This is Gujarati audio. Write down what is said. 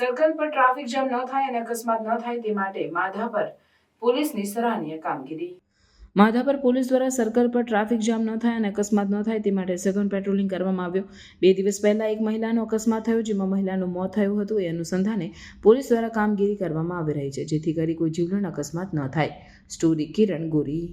સર્કલ પર ટ્રાફિક જામ ન થાય અને અકસ્માત ન થાય તે માટે માધાપર પોલીસની સરાહનીય કામગીરી. માધાપર પોલીસ દ્વારા સર્કલ પર ટ્રાફિક જામ ન થાય અને અકસ્માત ન થાય તે માટે સઘન પેટ્રોલિંગ કરવામાં આવ્યું. બે દિવસ પહેલા એક મહિલાનો અકસ્માત થયો, જેમાં મહિલાનું મોત થયું હતું. એ અનુસંધાને પોલીસ દ્વારા કામગીરી કરવામાં આવી રહી છે, જેથી કરી કોઈ જીવલેણ અકસ્માત ન થાય. સ્ટોરી કિરણ ગોરી.